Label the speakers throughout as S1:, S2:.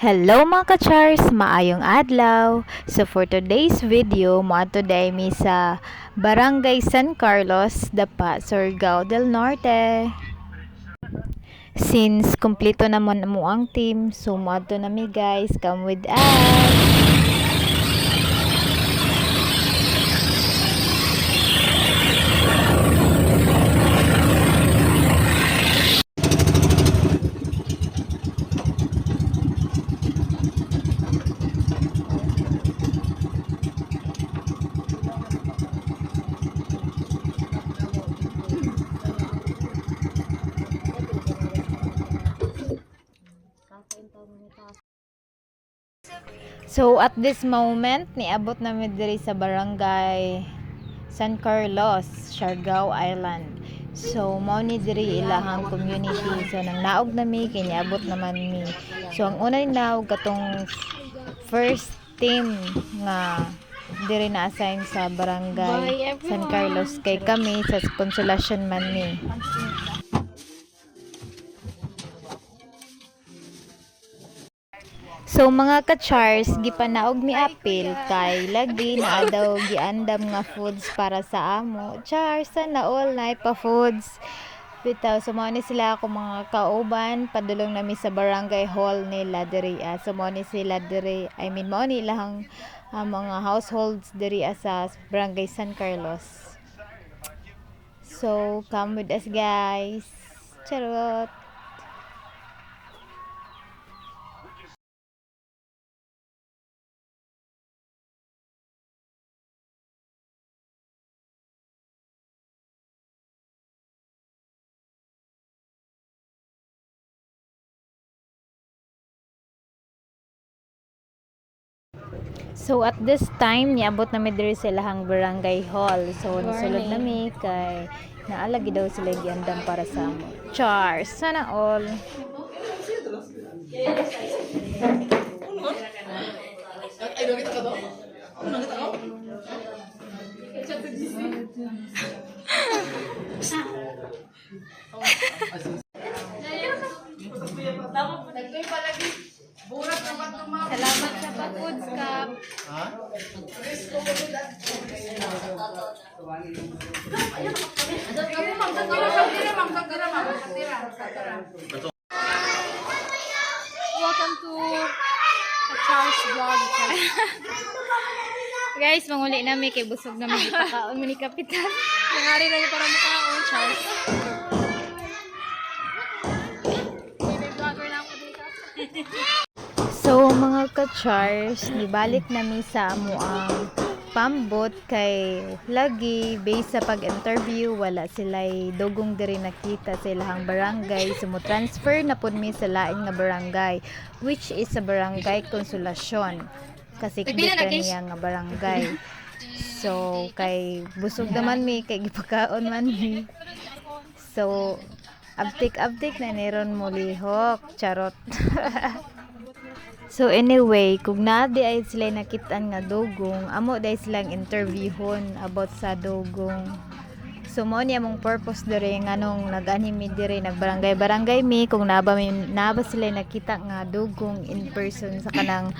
S1: Hello mga ka-chars! Maayong adlaw! So for today's video, mo today mi sa Barangay San Carlos, Dapa, Surigao del Norte. Since kompleto naman mo ang team, so mo na mi guys, come with us! So at this moment, niabot namin diri sa barangay San Carlos, Siargao Island. So mao ni diri ilahang community. So nang naog nami kay niabot naman mi. So ang una ni naog katong first team nga diri na assign sa barangay San Carlos kay kami sa Consolation man ni. So mga ka-chars, gipanaog mi apil kay lagi na daw giandam nga foods para sa amo. Chars, sana all night pa foods. Bitaw, sumo ni sila ako mga kauban, padulong nami sa barangay hall nila diri. ah. Sumo ni sila diri. I mean, mo ni ah, mga households diri ah, sa barangay San Carlos. So, come with us guys. Charot. So at this time niabot namin diri sa ilahang barangay hall. So nasulod nami kay naalagi daw sila giandam para sa amo. Chars, sana all.
S2: Ay, nakita ka to? Nakita ko?
S1: Salamat sa pag-foods cup.
S2: Ha?
S3: Welcome to Charles Vlog.
S1: Guys, manguli nami kay busog namin ipakaon mo ni kapitan.
S3: Nangyari na mukha ako, Charles. Na dito.
S1: So mga ka-chars, nibalik nami sa amo ang pambot kay lagi based sa pag-interview wala sila'y dugong diri nakita sa ilahang barangay. So mo transfer na pud mi sa lain nga barangay which is sa barangay Konsolasyon kasi
S3: na,
S1: kita niya nga barangay. So kay busog naman mi kay gipakaon man mi. So abtik-abtik na niron mo lihok charot So anyway, kung na di ay sila nakitaan nga dugong, amo dai silang interviewon about sa dugong. So mo ni among purpose dire nganong nag-anime dire nagbarangay-barangay mi kung naba mi naba sila nakita nga dugong in person sa kanang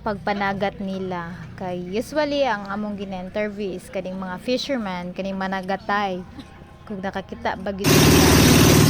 S1: pagpanagat nila kay usually ang among gina-interview is kaning mga fisherman kaning managatay kung nakakita ba sila